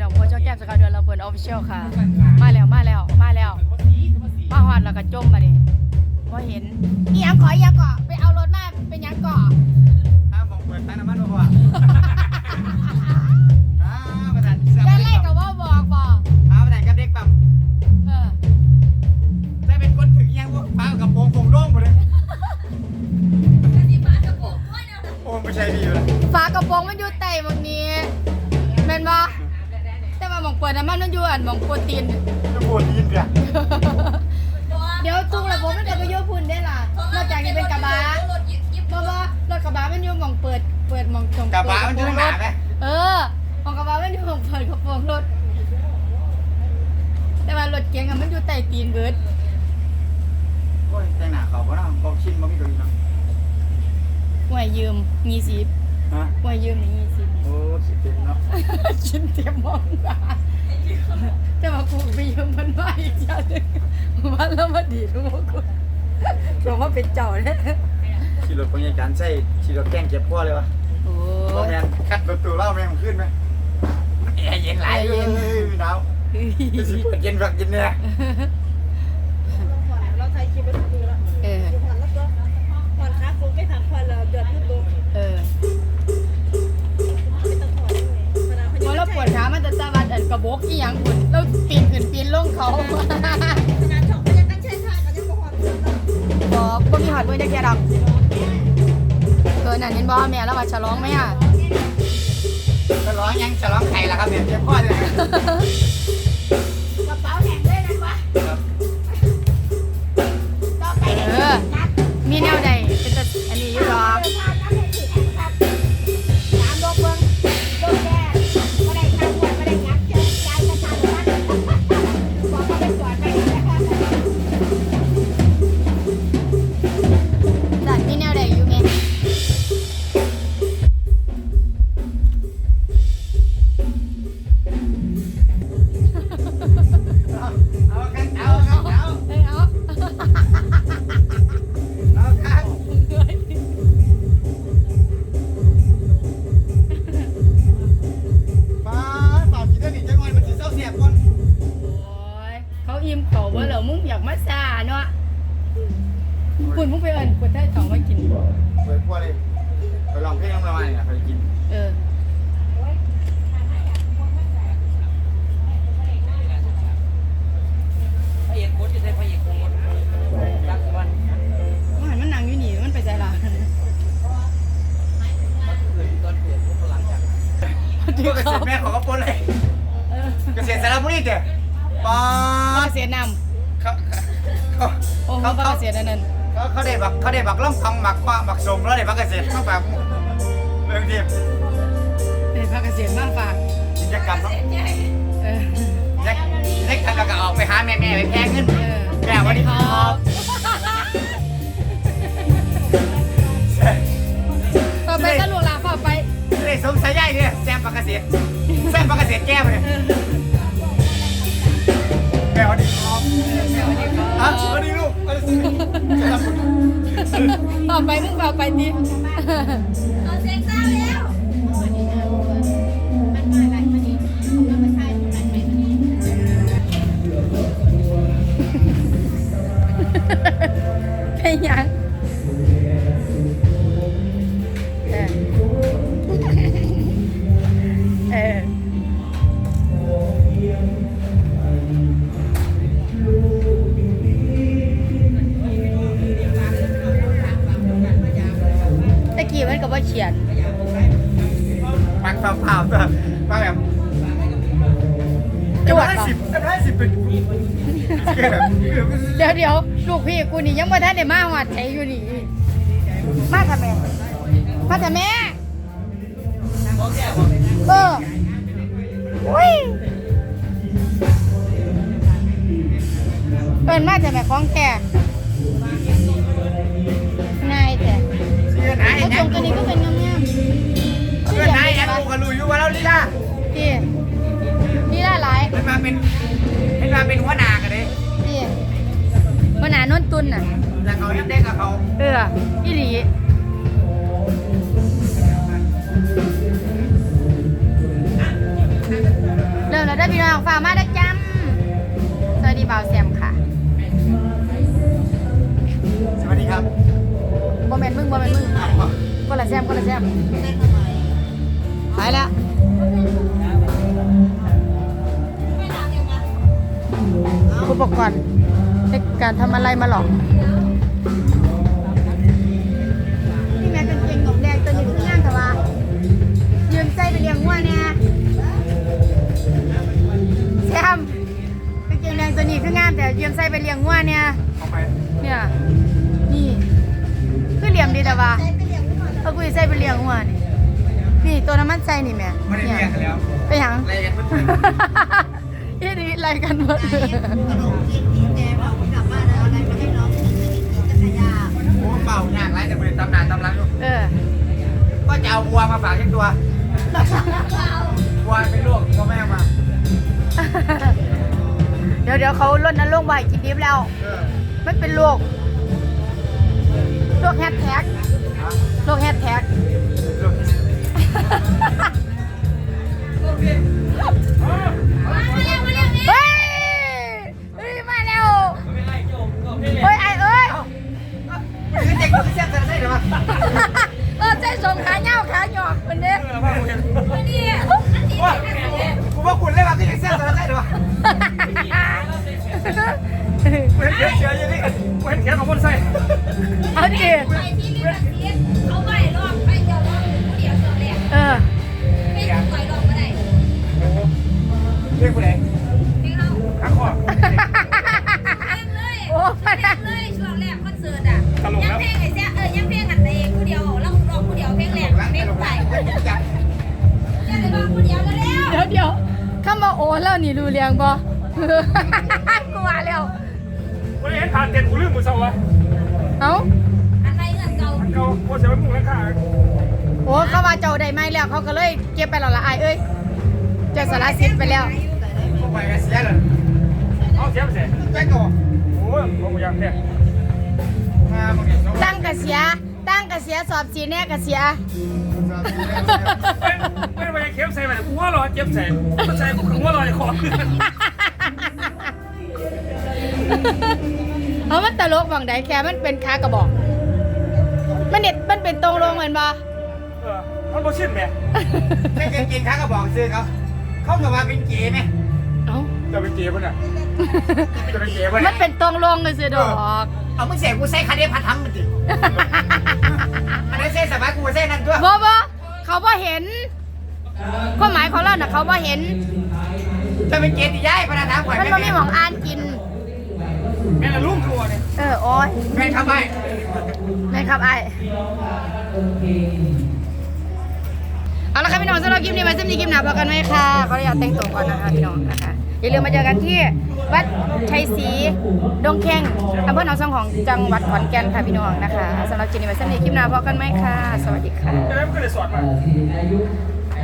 พี่น้องโพช่องแก้มสกาวเดือนลำเพลินออฟฟิเชียลค่ะ มาแล้วมาแล้วมาแล้วมาฮอดแล้วก็จมมาดิว่าเห็นนี่ยังขออีหยังก่อไปเอารถมาเป็นหยังก่อถ้ามองเปิดตั้งน้ำมันบ่พอ แต่ว่าหมองเปิดน้ำมันมันอยู่อันหมองโปรตีน จะปวดยินเดียวเดี๋ยวทุกระบบมันก็ไปโยพุ่นได้ล่ะ นอกจากนี้เป็นกระบะบ่บ่รถกระบะมันอยู่หมองเปิด เปิดหมองตรงกระบะมันจะเปิดหนาไหมเออหมองกระบะมันอยู่หมองเปิดกระโปรงรถ แต่ว่ารถเก๋งอะมันอยู่ใต้ตีนเบิด โอ้ยแต่งหน้าเขาบ่เนาะเขาชินบ่มีตัวนี้เนาะห่วยยืมมีสิบฮะห่วยยืมนี่มีสิบโอ้สิเป็นเนาะ ชินเตรียมมองตา แต่ว่ากูไปยืมมันมาอีกอย่างหนึงว่าแล้วมาดีรู้ว่ากูรู้ว่าเป็นเจ้าเนี่ยขี่รถพยาการใช่ขี่รถแกล้งเจ็บพ่อเลยวะโอ้บ่ยแม่นคัดประตูเล่าแม่งขึ้นไหมแอร์เย็นหลายเลยหนาวจะสิเปิดเย็นแบบเย็นเนี่ยเราถ่ายคลิปไว้ทุก กระบอกอีหยังคุณเราปีนขึ้นปีนลงเขาขนาดช่องพยัญชนะใช่ใช่ก็ยังบ่ผ่อนเลยบอกบ่มีหอดมือจักแค่ดอกเออนั่นเห็นบ่แม่แล้วว่าฉลองไหมอะ จะร้องยังจะร้องไข่ละครับเนี่ยเจ็บพ่อเลย เปิดพ่อเลยไปลองเพลงน้ำละมันเนี่ยไปกินเออพระเอกโคตรจะได้พระเอกโคตรรักวันมันหันมันนั่งอยู่นี่มันไปใจละเกิดตอนเกิดพวกหลังจากเกษตรแม่ของกระปุนเลยเออเกษตรสารบุรีเจ้ป้าเขาเสียนเขาเขาำโอ้โหเขาเขาเขาเสียนั่นนั่น เขาได้บักเขาได้บักล่องทองบักปะบักสมแล้วได้บักเกษตรต้องแบบเรื่องเที่เป็นพระเกษียณมากฝากกิจกรรมเนาะเออเล็กเล็กทางก็ออกไปหาแม่แม่ไปแพงเงินเออแม่วันนี้ครับต่อไปก็หลูกหลานเข้าไปเลยสมสายใหญ่เนี่ยแซมปากเกษตรแซมปากเกษตรแก้วเลยแม่วันนี้ครับอะวันนี้ลูกวันนี้ลูก ต่อไปมึงเอาไปดิ ปล่าๆตัวปักแบบจวดห้าเหรอสิบห้าสิบเป็นเกือบเดี๋ยวเดี๋ยวลูกพี่กูนี่ยังมาทันได้มาหวัดไทยอยู่นี่มาทำแม่มาทำแม่เอออุ้ยเปินมาจากแม่ของแกนายแต่เสื้อไหนเขาแอส่มงตัวนี้ก็เป็นง กูกับลูอยู่ว่าแล้วลีลาพี่นี่ได้หลายมันมาเป็นมันมาเป็นหัวหน้ากันเลยพี่วันหนานนตุนน่ะ แต่เขายังเด็กกับเขาเอออีหลีเลิน้องฝากมาได้จำสวัสดีบ่าวแซมค่ะสวัสดีครับ บ่แมนมึงบ่แมนมึงอ้าวคนละแซมคนละแซมไปแล้วอุปกรณ์ในการทำอะไรมาหรอกนี่แม่กางเกงหนกแดงตัวนี้คืองามแต่ว่ายืมใจไปเลี้ยงวัวเนี่ยแซมกางเกงแดงตัวนี้คืองามแต่ยืมใส่ไปเลี้ยงวัวเนี่ยเอาไปเนี่ยนี่คือเหลี่ยมดีแต่ว่าเออกูจะใส่ไปเลี้ยงหัวนี่ นี่ตัวน้ำมันใส่นี่แม่ไม่ได้เรียกกันแล้วไปหยังอะไรกันเพื่อนยี่นี่อะไรกันหมดโอ้เป่าหนักไรแต่บริตำนานตำรังอยู่เออก็จะเอาวัวมาฝากที่ตัววัวเป็นลูกพ่อแม่มา เดี๋ยวเดี๋ยวเขาลดน้ำลงไปกินดิบแล้วเออไม่เป็นโรคโรคแฮชแท็กฮะโรคแฮชแท็กลูก เฮ้ยเฮ้ยมาแล้วเฮ้ยไอเอ้ยคือเด็กมันเสียงจะได้หรือเปล่าเออใส่สงขาเหย้าขาหยอกคนเนี้ยนี่ว่ากูว่าคุณเล่นมาคือเสียงจะได้หรือเปล่าเหมือนเสียเสียอย่างนี้เหมือนเสียงของคนใส่เอาดิ เข้ามาโอนแล้วนี่ดูเรียงบ่ กลัวแล้ววันนี้เห็นผ่านเต็นกูลืมมือเศร้าวะเอ้าอันไหนเงินเก่ามันเก่าโคตรเสียไปมุ่งแล้วค่ะโอ้เขาว่าเจ้าได้ไม้แล้วเขาก็เลยเก็บไปแล้วละอายเอ้ยเจ้าสารสิทธิ์ไปแล้วกูไปกันเสียเลยเอาเสียไปเสียแจ็คก่อนโอ้ยผมอยากเนี่ยมามึงเห็นเขาตั้งกระเสียตั้งกระเสียสอบสีแน่กระเสีย ไม่ไม่ไปเข้มใส่ไปกูว่าหรอเจ็บใส่มันใส่กูว่าหรอไอ้คอเอามันตลกบางใดแค่มันเป็นคากระบอก มันเด็ดมันเป็นตรงลงเหมือนบ่เออมันบ่ชินแม่แค่กินข้าวก็บอกซื้อเขาเขาบอกว่าเป็นเก๋ไหมเอ้าจะไปเจ็บมันอะจะไปเจ็บมันมันเป็นตรงลงเลยสิดอกเอามึงเสียกูใส่คาเดพัดทำมันดิ อันนั้นเส้นสบายกูเส้นนั่นด้วยบ่บ่เขาบ่เห็นความหมายของเราน่ะเขาบ่เห็นจะเป็นเก๋ตีย้ายพนักงานก่อนมันบ่มีหมองอ่านกิน แม่ละลุ่มตัวเนี่ยเออโอ้ยแม่ทำไมแม่ครับไอ้ายเอาละครับพี่น้องสำหรับคลิปนี้ไว้สำหรับคลิปหน้าพบกันไหมค่ะขออนุญาตแต่งตัวก่อนนะคะพี่น้องนะคะ อย่าลืมมาเจอกันที่วัดชัยศรีดงแข้งอำเภอหนองสองของจังหวัดขอนแก่นค่ะพี่น้องนะคะสำหรับคลิปนี้ไว้สำหรับคลิปหน้าพบกันไหมค่ะ สวัสดีค่ะ